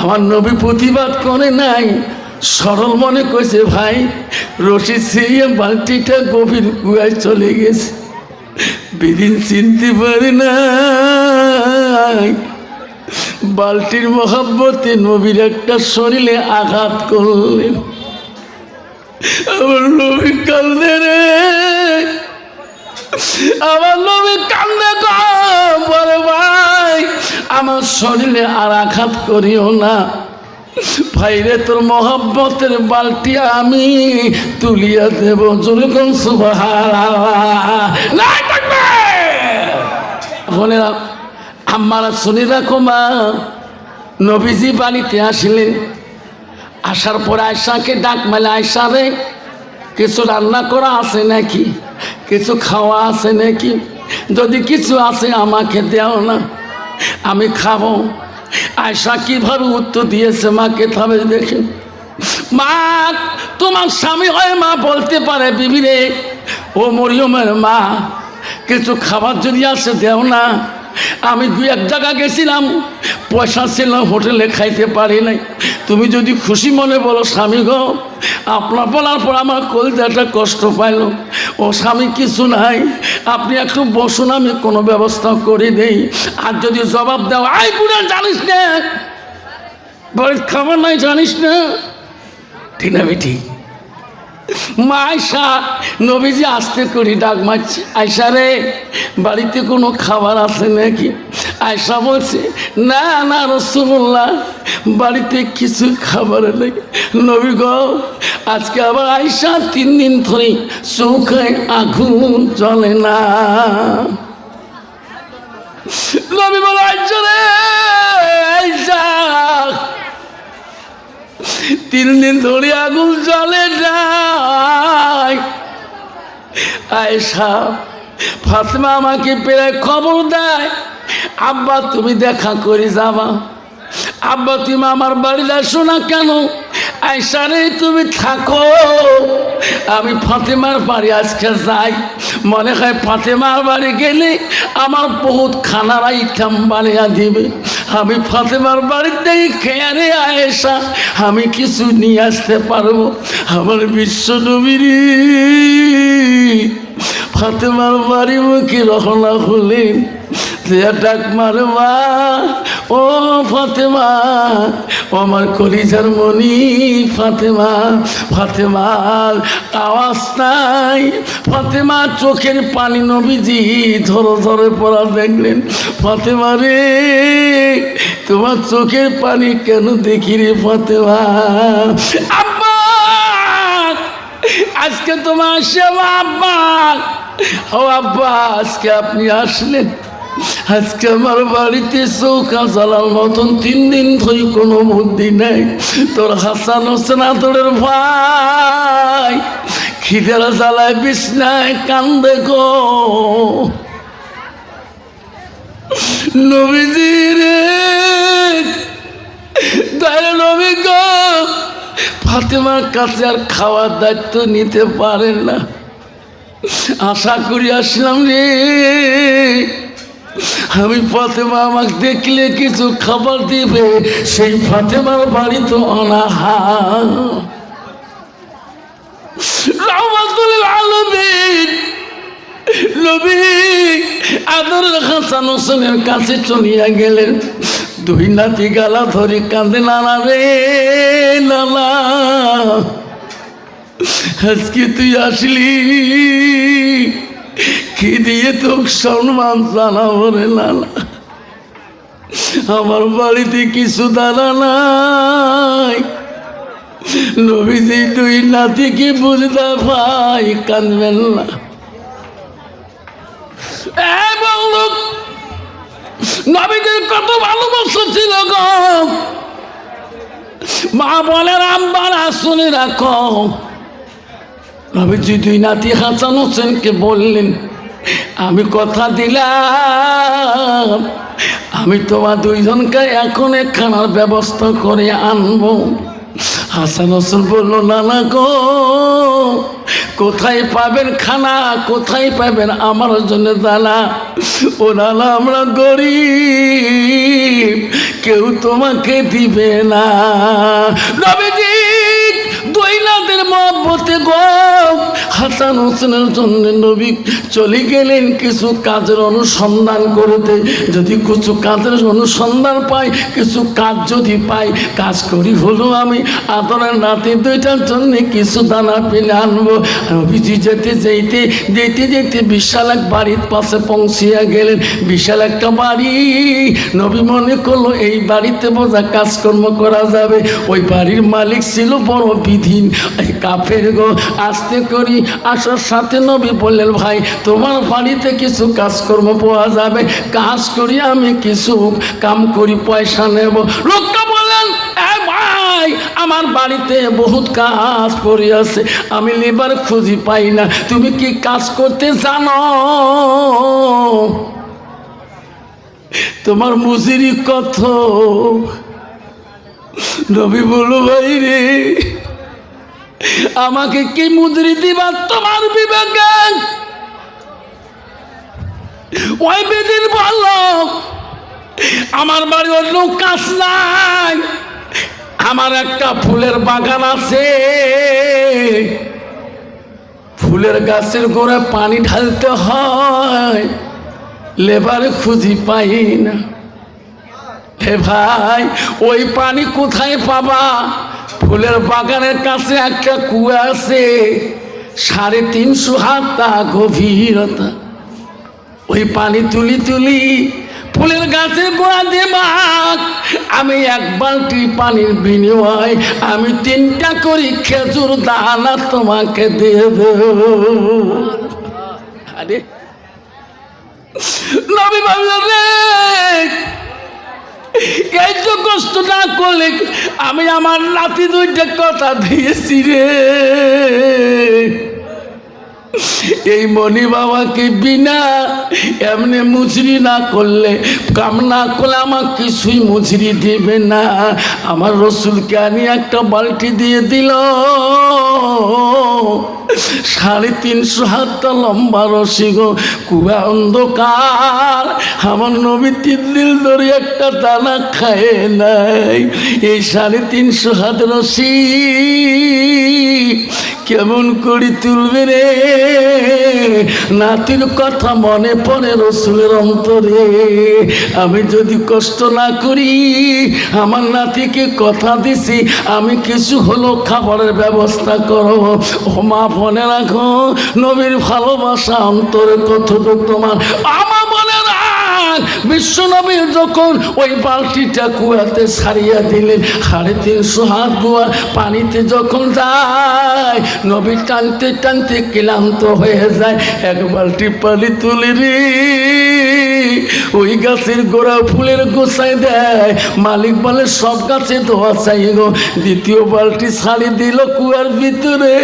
আমার নবী প্রতিবাদ করে নাই। সরল মনে কইছে ভাই, রশি ছিঁড়িয়ে বালতিটা গভীর কুয়ায় চলে গেছে। বেদিন চিনতে পারে না বালতির মহাব্বতে নবীর একটা শরীরে আঘাত করলেন। আমার নবী কান্দে রে। আমার নবী কান্দে বলে ভাই, আমার শরীরে আর আঘাত করিও না। ভাইরে তোর মহাব্বতের বালতি আমি তুলিয়া দেব যেরকম বলে আমার শুনি রাখো মা, নবীজি বাড়িতে আসলেন। আসার পর আয়সাকে ডাক মেলে আয়সা রে কিছু রান্না করা আছে নাকি? কিছু খাওয়া আছে নাকি? যদি কিছু আছে আমাকে দেও না, আমি খাব। আয়সা কীভাবে উত্তর দিয়েছে মাকে তবে দেখে। মা, তোমার স্বামী হয় মা বলতে পারে বিবি রে ও মরিয়মের মা, কিছু খাবার যদি আসে দেও না আমি দু এক জায়গা গেছিলাম। পয়সা ছিল, হোটেলে খাইতে পারি নাই। তুমি যদি খুশি মনে বলো, স্বামী গো, আপনার বলার পর আমার কলজাটা কষ্ট পাইল। ও স্বামী, কিছু নাই। আপনি একটু বসুন, আমি কোনো ব্যবস্থা করে দেই আর যদি জবাব দাও, আই বুড়া, জানিস না? বাড়ির খাবার নাই, জানিস না? ঠিক না বেটি মা আয়সা নবীজি আসতে করি ডাক মারছে আয়সা রে, বাড়িতে কোনো খাবার আছে নাকি? আয়সা বলছে, না না রসুল্লাহ বাড়িতে কিছু খাবার নেই। নবী গো, আজকে আবার আয়সা তিন দিন ধরে চৌকায় আগুন জ্বলে না। নবী বলে আয়সা রে আয়সা তিন দিন ধরে আগুন জ্বলে যায় আয়সা ফাতমা আমাকে পেরে খবর দেয়। আব্বা, তুমি দেখা করে যাবা। আব্বা, তুমি আমার বাড়িতে আসো না কেন? আয়সা রে, তুমি থাকো। আমি ফাতেমার বাড়ি আজকে যাই। মনে হয় ফাতেমার বাড়ি গেলে আমার বহুত খানার আইটাম বানিয়ে দিবে। আমি ফাতেমার বাড়িতেই খেয়ে রে, আয়েশা, আমি কিছু নিয়ে আসতে পারব। আমার বিশ্ব নবীরে ফাতেমার বাড়ি মুখে রহনা হলেন ডাক মারবা, ও ফাতেমা, ও আমার কলিজার মনি ফাতেমা, ফাতেমার আওয়াজ নাই। ফাতেমা, চোখের পানি নবীজি ধরো ধরে পড়া দেখলেন। ফাতেমা রে, তোমার চোখের পানি কেন দেখি রে ফাতেমা? আব্বা, আজকে তোমার সেবা, আব্বা। ও আব্বা, আজকে আপনি আসলেন। আজকে আমার বাড়িতে চৌকা জ্বালার মতন তিন দিন ধরে কোনো বুদ্ধি নেই। তোর হাসান হোসেন আদরের ভাই, খিদের জ্বালায় বিছনায় কান্দে গো। নবীজি রে নবী ফাতেমার কাছে আর খাওয়ার দায়িত্ব নিতে পারেন না। আশা করি আসলাম রে। আমি ফাতেমা আমাকে দেখলে কিছু খাবার দিবে, সেই ফাতেমার বাড়ি তো অনাহা চলিয়া গেলেন। নাতি গালা ধরে কাঁদে আজকে তুই আসলি? কি দিয়ে তো সম্মান জানাব রে নানা আমার বাড়িতে কিছু দাঁড়া নাই। নবীজি তুই নাতিকে বুঝতে ভাই কাঁদবেন না। নবীদের কত ভালোবাসা ছিল গো। মা বলে রামবারা শুনে রাখো। নবীজি দুই নাতি হাসান হোসেনকে বললেন আমি কথা দিলাম, আমি তোমার দুইজনকে এখন খানার ব্যবস্থা করে আনব। হাসান হোসেন বলল নানা গো, কোথায় পাবেন খানা, কোথায় পাবেন আমার জন্য দানা? ও নানা, আমরা গরিব, কেউ তোমাকে দিবে না। নবীজি দৈনাদের মহব্বতে গো হাসান হোসেনের জন্য নবী চলে গেলেন কিছু কাজের অনুসন্ধান করতে। যদি কিছু কাজের অনুসন্ধান পাই, কিছু কাজ যদি পাই, কাজ করি হলো আমি। আদরের নাতি দুইটার জন্য কিছু দানা পেলে আনব। নবীজি যেতে যেতে যেতে যেতে বিশাল এক বাড়ির পাশে পৌঁছিয়া গেলেন। বিশাল একটা বাড়ি। নবী মনে করল, এই বাড়িতে বোঝা কাজকর্ম করা যাবে। ওই বাড়ির মালিক ছিল বড় বিধিন। এই কাফের গো, আসতে করি আসার সাথে নবী বললেন, ভাই, তোমার বাড়িতে কিছু কাজকর্ম পাওয়া যাবে। কাজ করি, আমি কিছু কাম করি, পয়সা নেব। লোকটা বললেন আমার বাড়িতে বহুত কাজ পড়ে আছে। আমি লিবার খুঁজি পাই না। তুমি কি কাজ করতে জানো? তোমার মুজিরি কত? নবী বলো ভাই রে আমাকে কি মুদ্রি দিবা তোমার বিবেকে? ওই বেদিন বলল আমার বাড়ি অন্য কাজ নাই, আমার একটা ফুলের বাগান আছে। ফুলের গাছের গোড়ায় পানি ঢালতে হয়, লেবার খুঁজি পাই না। হে ভাই, ওই পানি কোথায় পাবা? ফুলের বাগানের কাছে একটা কুয়া আছে, সাড়ে তিনশো হাত গভীরতা। ওই পানি তুলি তুলি ফুলের গাছের গোড়া দেবাক আমি এক বালতি পানির বিনিময় আমি তিনটা করি খেজুর দানা তোমাকে দেব। আরে, নবী রে এই তো কষ্ট না করলে আমি আমার নাতি দুইটা কথা দিয়েছি রে। এই মণি বাবাকে বিনা এমনি মুচরি না করলে, কাম না করলে আমার কিছুই মুচরি দেবে না। আমার রসুলকে আনি একটা বালতি দিয়ে দিল। সাড়ে তিনশো হাতটা লম্বা রসি গো। কুয়া অন্ধকার। আমার নবী তিন দিন ধরে একটা দানা খায় নাই। এই সাড়ে তিনশো হাত রসি কেমন করি তুলবে রে? নাতির কথা মনে পড়ে রসুলের অন্তরে। আমি যদি কষ্ট না করি, আমার নাতিকে কথা দিছি, আমি কিছু হলো খাবারের ব্যবস্থা করো ও মা মনে রাখো, নবীর ভালোবাসা অন্তরে কতটুকু তোমার? আমার মনে রাখ, বিশ্ব নবীর যখন ওই বালতিটা কুয়াতে সারিয়া দিলেন, সাড়ে তিনশো হাত কুয়া পানিতে যখন যায়, নবী টানতে টানতে ক্লান্ত হয়ে যায়, এক বালতি পানি তুলে ওই গাছের গোড়া ফুলের গোছায় দেয়। মালিক বলে, সব গাছে ধোয়া চাই গো। দ্বিতীয় বালতি ছাড়ি দিল কুয়ার ভিতরে।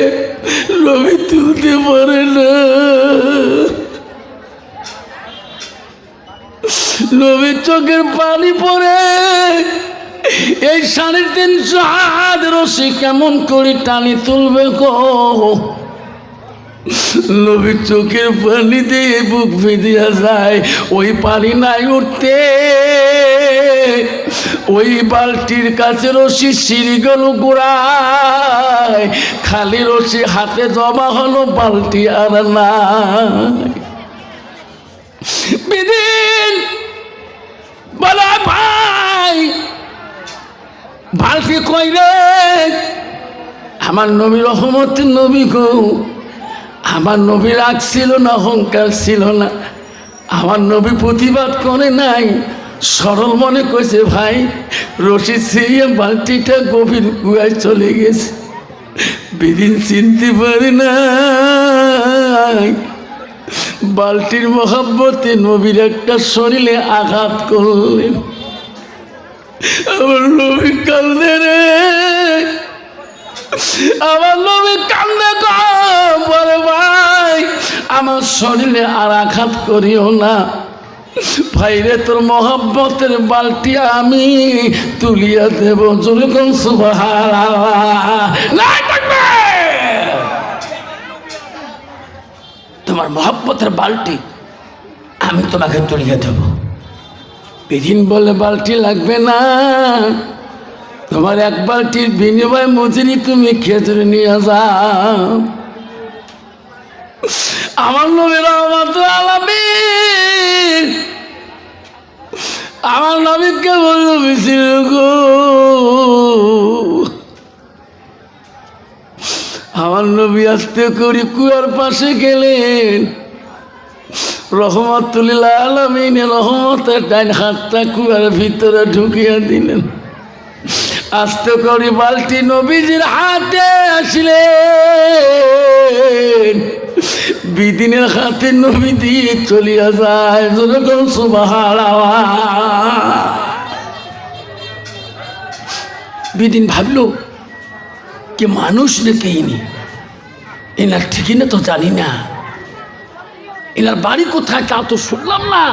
রবি, তুলতে পারে না। নবীর চোখের পানি পড়ে। এই সাড়ে তিনশো হাত রশি কেমন করে টানি তুলবে গো? নবীর চোখের পানি দিয়ে বুক ভিজিয়া যায়। ওই পানি নাই উঠতে। ওই বালতির কাছে রশি সিঁড়ি গেল গোড়ায় খালি রশি হাতে জমা হলো, বালতি আর বলা ভাই, বালতি কই রে আমার নবী রহমত নবী গো। আমার নবী রাগ ছিল না, অহংকার ছিল না। আমার নবী প্রতিবাদ করে নাই। সরল মনে কইছে ভাই রশি ছিঁড়িয়ে বালতিটা গভীর কুয়ায় চলে গেছে। বেদিন চিনতে পারে না বালতির মহাব্বতে নবীর একটা শরীরে আঘাত করলেন। আমার নবী কান্দে রে। আমার নবী কান্দে বলে ভাই, আমার শরীরে আর আঘাত করিও না। ভাইরে তোর মহব্বতের বালতি আমি তুলিয়া দেব জুলকম সুবাহ তোমার মহব্বতের বালতি আমি তোমাকে তুলিয়ে দেব। বেদিন বলে বালতি লাগবে না। তোমার এক বালতির বিনিময় মজুরি তুমি খেজুরি নিয়ে যাও? আমার নবী আমার নবীকে বলল, মিছিল গো। আমার নবী আসতে করি কুয়ার পাশে গেলেন। রহমতুল্লাহ আলমিন রহমতের ডাইন হাতটা কুয়ার ভিতরে ঢুকিয়ে দিলেন। আস্তে করে বালতি নবীজির হাতে আসলে বিদিনের হাতে নবী দিয়ে চলিয়া যায় যেরকম সুবাহারা বিদিন ভাবলো, কে মানুষ নাকি ইনি? এনার ঠিকই না তো জানি না। এনার বাড়ি কোথায় তা তো শুনলাম না।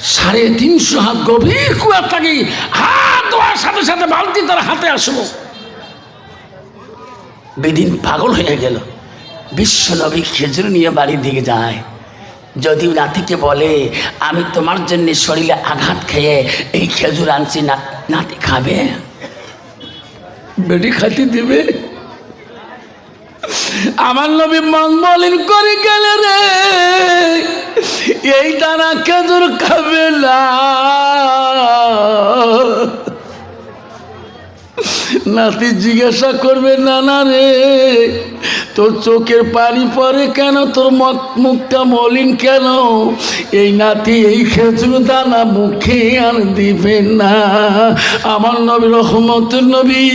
সাড়ে তিনশো হাত গভীর কুয়ার থাকি হাত ধোয়ার সাথে সাথে বালতি তার হাতে আসলো। বেদিন পাগল হয়ে গেল। বিশ্বনবী খেজুর নিয়ে বাড়ির দিকে যায়। যদি নাতিকে বলে, আমি তোমার জন্য শরীরে আঘাত খেয়ে এই খেজুর আনছি নাতি খাবে? বেটি খাতি দিবে। আমার নবী মঙ্গলিন করে গেলে রে। এই তারা খেজুর খাবে না। নাতি জিজ্ঞাসা করবে নানা রে তোর চোখের পানি পরে কেন? তোর মত- মুখটা মলিন কেন? এই নাতি, এই খেজুর দানা মুখে আর দিবে না। আমার নবী রহমতুর নবী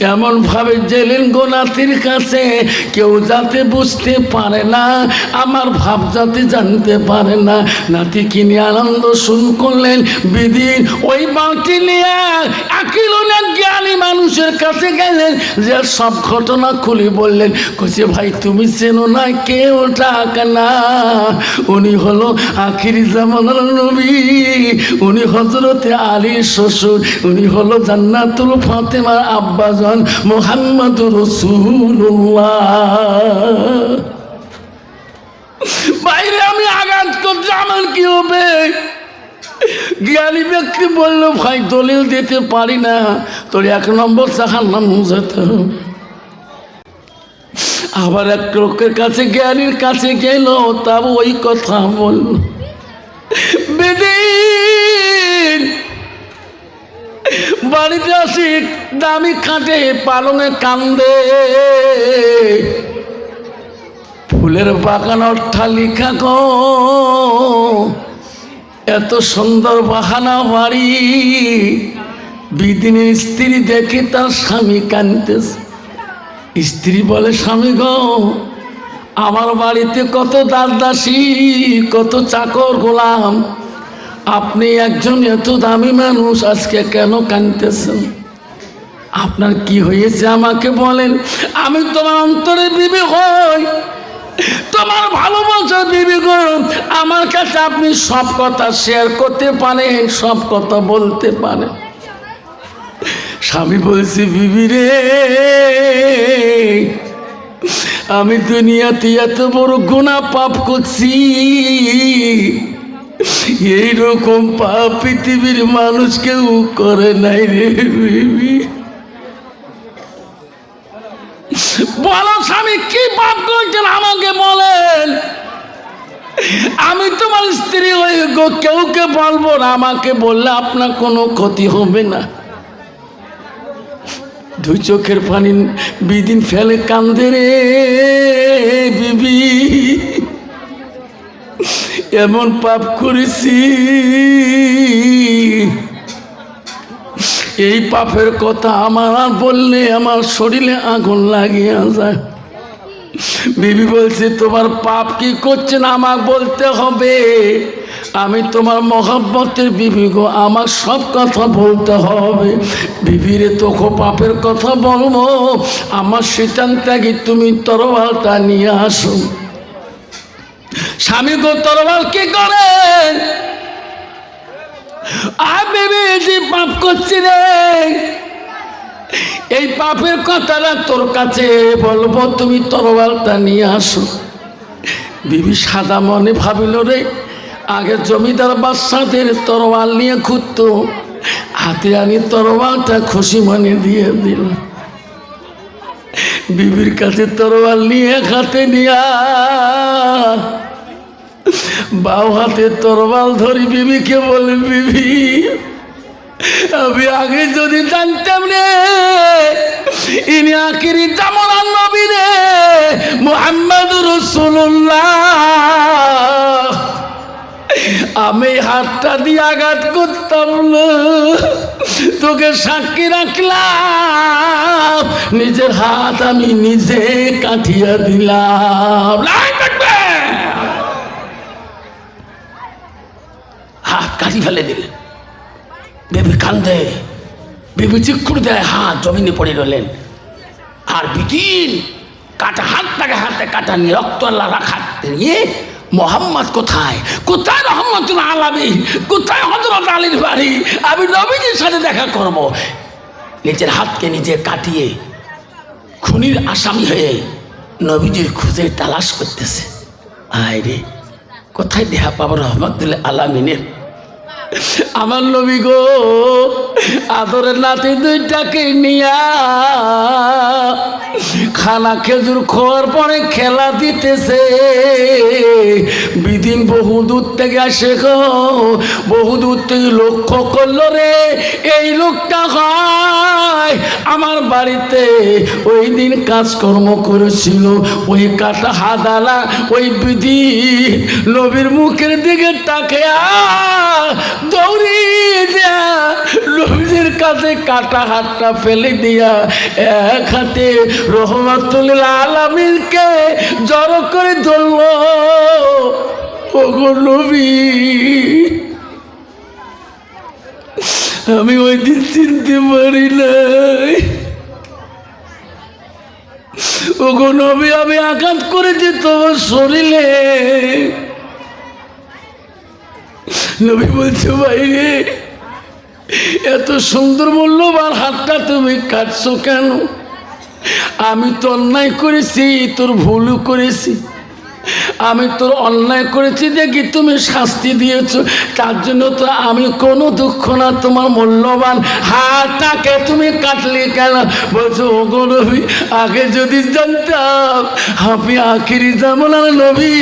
এমন ভাবে জেলেন গো নাতির কাছে, কেউ যাতে বুঝতে পারে না, আমার ভাব যাতে জানতে পারে না। নাতি কিনে আনন্দ শুরু করলেন বিদিন। ওই বাঁটি নিয়ে আকিল জ্ঞানী মানুষের কাছে গেলেন, যে সব ঘটনা খুলে বললেন কছে ভাই, তুমি চেনো না কেউ টাক না? উনি হলো আখিরি জামানার নবী, উনি হজরতে আলীর শ্বশুর, উনি হলো জান্নাতুল ফাতেমার আব্বাজান মোহাম্মদ রসুল্লাহ বাইরে আমি আঘাত করছি, আমার কি হবে? জ্ঞানী ব্যক্তি বলল, ভাই, দলিল দিতে পারি না, তোর এক নম্বর চাহার নাম যেতে হবে আবার এক লোকের কাছে জ্ঞানীর কাছে গেল তা ওই কথা বলল। বাড়িতে আসি, দামি খাটে পালনে কান্দে। ফুলের বাগান অট্টালিকা গো, এত সুন্দর বাহানা বাড়ি। বিদিনের স্ত্রী দেখে তার স্বামী কানতেছে স্ত্রী বলে, স্বামী গো, আমার বাড়িতে কত দাসী কত চাকর গোলাম। আপনি একজন এত দামি মানুষ, আজকে কেন কানতেছেন আপনার কি হয়েছে আমাকে বলেন। আমি তোমার অন্তরে বিবে হই, তোমার ভালোবাসার বিবি গো। আমার কাছে আপনি সব কথা শেয়ার করতে পারেন, সব কথা বলতে পারেন। স্বামী বলছি, বিবি রে, আমি দুনিয়াতে এত বড় গুণা পাপ করছি। এইরকম পাপ পৃথিবীর মানুষ কেউ করে নাই রে, বিবি। বলো স্বামী, কি পাপ করছেন আমাকে বলেন? আমি তোমার স্ত্রী হয়ে কেউকে বলব না, আমাকে বললে আপনার কোনো ক্ষতি হবে না। দুই চোখের পানি বিদিন ফেলে কান্দে রে বিবি। এমন পাপ করেছি। এই পাপের কথা আমার বললে আমার শরীরে আগুন লাগিয়া যায়। বিবি বলছে, তোমার পাপ কি করছে না আমাকে বলতে হবে? আমি তোমার মহাব্বতের বিবি গো, আমার সব কথা বলতে হবে। বিবিরে তোকে পাপের কথা বলব, আমার সিদ্ধান্ত কি তুমি তরবালটা নিয়ে আসো? স্বামী গো তরবাল কি করে? আমি যে পাপ করছি রে। এই পাপের কথাটা তোর কাছে বলব, তুমি তরবালটা নিয়ে আসো। বিবি সাদা মনে ভাবিল রে, আগে জমিদার বাচ্চাদের তরোয়াল নিয়ে ঘুরতো হাতে আনি তরোয়ালটা খুশি মনে দিয়ে দিল। বিবির কাছে তরোয়াল নিয়ে হাতে নিয়া বাউ হাতে তরোয়াল ধরি, বিবিকে বলে, বিবি আমি আগে যদি জানতাম রে, ইনি আখিরি জামনার নবী রে মোহাম্মদ রসুল্লাহ আমি হাতটা দিয়ে আঘাত করতাম তোকে সাক্ষী রাখলাম, নিজের হাত আমি নিজে কাটিয়া দিলাম। হাত কাটি ফেলে দিলেন বেবি কান্দে, বেবি চিকুর দেয় হাত, জমিনে পড়ে রইলেন। আর বিদিন কাটা হাতটাকে হাতে কাটা নিয়ে রক্ত আল্লাহ রাখা নিয়ে, মোহাম্মদ কোথায়? কোথায় রহমতুল আলামী কোথায় হজরত আলীর বাড়ি? আমি নবীজির সাথে দেখা করব। নিজের হাতকে নিজে কাটিয়ে খুনির আসামি হয়ে নবীজির খুঁজে তালাশ করতেছে। আয় রে, কোথায় দেহা পাবো রহমতুল আলামিনের? আমার নবী গো, আদরের নাতি দুইটাকে নিয়া খানা খেজুর খাওয়ার পরে খেলা দিতেছে। বিদিন বহু দূর থেকে আসে গো বহু দূর থেকে লক্ষ্য করল রে, এই লোকটা হয় আমার বাড়িতে। ওই দিন কাজকর্ম করেছিল, ওই কাটা হাদালা, ওই বিধি নবীর মুখের দিকে তাকে দৌড়ি নবীর কাছে কাটা হাতটা ফেলে দিয়া এক হাতে রহমাতুল্লাহ আলামিনকে জড়ো করে ধরল। ওগো নবী, আমি ওই দিন চিনতে পারি নাই। ওগো নবী, আমি আঘাত করেছি তোমার শরীরে নবী বলছে বাইরে এত সুন্দর মূল্যবান হাতটা তুমি কাটছো কেন? আমি তো অন্যায় করেছি, তোর ভুলও করেছি। আমি তোর অন্যায় করেছি দেখি তুমি শাস্তি দিয়েছ। তার জন্য তো আমি কোনো দুঃখ না, তোমার মূল্যবান হাতটাকে তুমি কাটলি কেন? বলছো ও গো নবী, আগে যদি জানতাম আপনি আখিরি আর নবী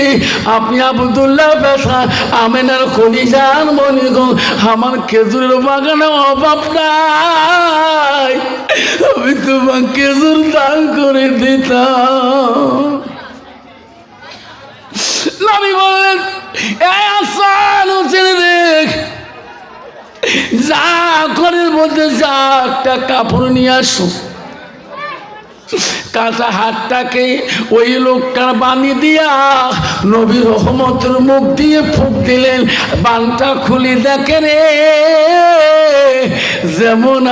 আপনি আবদুল্লাহ পেশা আমেনার খনি যান মনি গো, আমার খেজুরের বাগানে অভাব নাই। আমি তোমার খেজুর দান করে দিতাম। নবী বললেন আসান ছেড়ে দেখ, যা ঘরের মধ্যে যা একটা কাপড় নিয়ে আসো। কাঁচা হাতটাকে ওই লোকটার বানি দিয়া নবী রহমতের মুখ দিয়ে ফুক দিলেন। বানটা খুলি দেখে রে, যেমন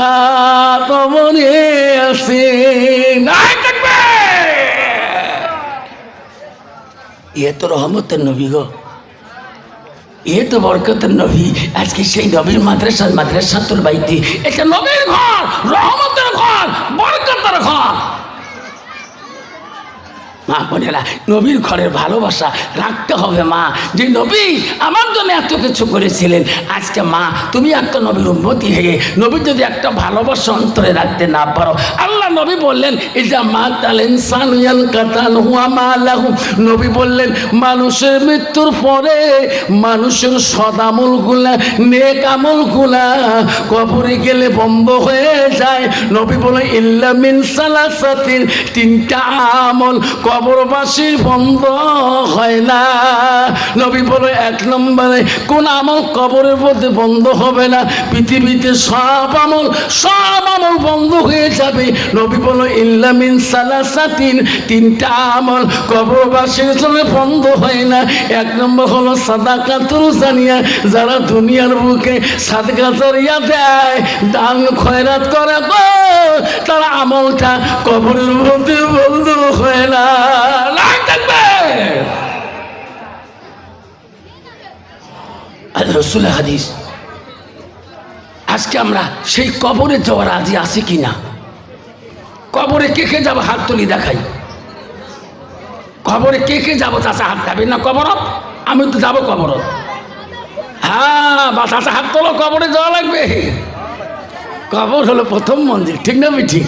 তেমনে আছে। নাই এ তো রহমতের নবী গো। ইয়ে তো বরকতের নবী। আজকে সেই নবীর মাদ্রাসার মাদ্রাসা তোর বাইতি। এটা নবীর ঘর, রহমতের ঘর, বরকতের ঘর। মা বোনেরা, নবীর ঘরের ভালোবাসা রাখতে হবে মা। যে নবী আমার জন্য এত কিছু করেছিলেন, আজকে মা, তুমি একটা নবীর উন্নতি হয়ে, নবী যদি একটা ভালোবাসা অন্তরে রাখতে না পারো, আল্লাহ নবী বললেন যে মা তালেন সানুয়াল কাতাল হুয়া মা আল্লাহু নবী বললেন, মানুষের মৃত্যুর পরে মানুষের সদামলগুলা নেক আমলগুলা কবরে গেলে বন্ধ হয়ে যায়। নবী বলে ইল্লা মিন সালাসাতিন, তিনটা আমল কবরবাসীর বন্ধ হয় না। নবী বলে, এক নম্বরে, কোন আমল কবরের মধ্যে বন্ধ হবে না। পৃথিবীতে সব আমল, সব আমল বন্ধ হয়ে যাবে। নবী ইল্লামিন সালাসাতিন। তিনটা আমল জন্য বন্ধ হয় না। এক নম্বর হলো সাদাকাতুল জানিয়া। যারা দুনিয়ার বুকে সাদকা দেয়, দান, খয়রাত করে তারা আমলটা কবরের মধ্যে বন্ধ হয় না। থাকবে। হাদিস। আজকে আমরা সেই কবরে যাওয়ার রাজি আছি কি না কবরে কে কে যাব হাত তুলি দেখাই। কবরে কে কে যাব চাষা হাত যাবে না কবরত? আমি তো যাব কবরত। হ্যাঁ বা চাষা হাত তোলো, কবরে যাওয়া লাগবে। কবর হলো প্রথম মন্দির, ঠিক না ঠিক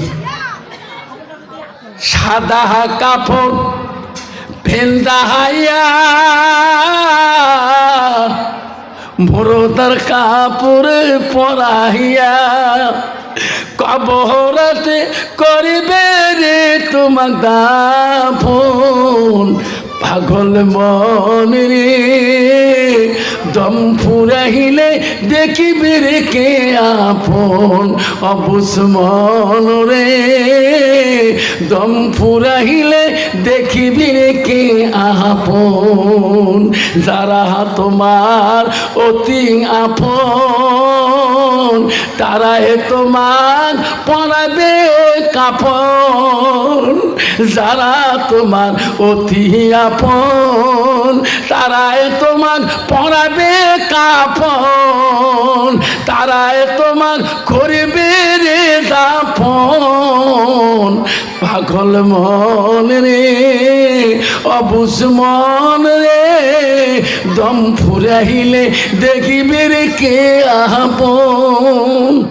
সাদা কাপড়, ভেন্দা হাইয়া। বড়দার কাপড় পরাইয়া কবরতে করিবে রে তোমার দাফন। পাগল মন রে, দম ফুরাইলে দেখিবে রে কে আপন? অবুস মন রে, দম ফুরাইলে দেখিবি রে কে আপন? যারা তোমার অতি আপন তারা এ তোমার পরাবে কাপন। যারা তোমার অতি আপন তারাই তোমার পড়াবে কাপন তারায় তোমার করবে রে দাপন। পাগল মন রে, অবুজ মন রে, দম ফুরাইলে দেখিবে রে কে আপন।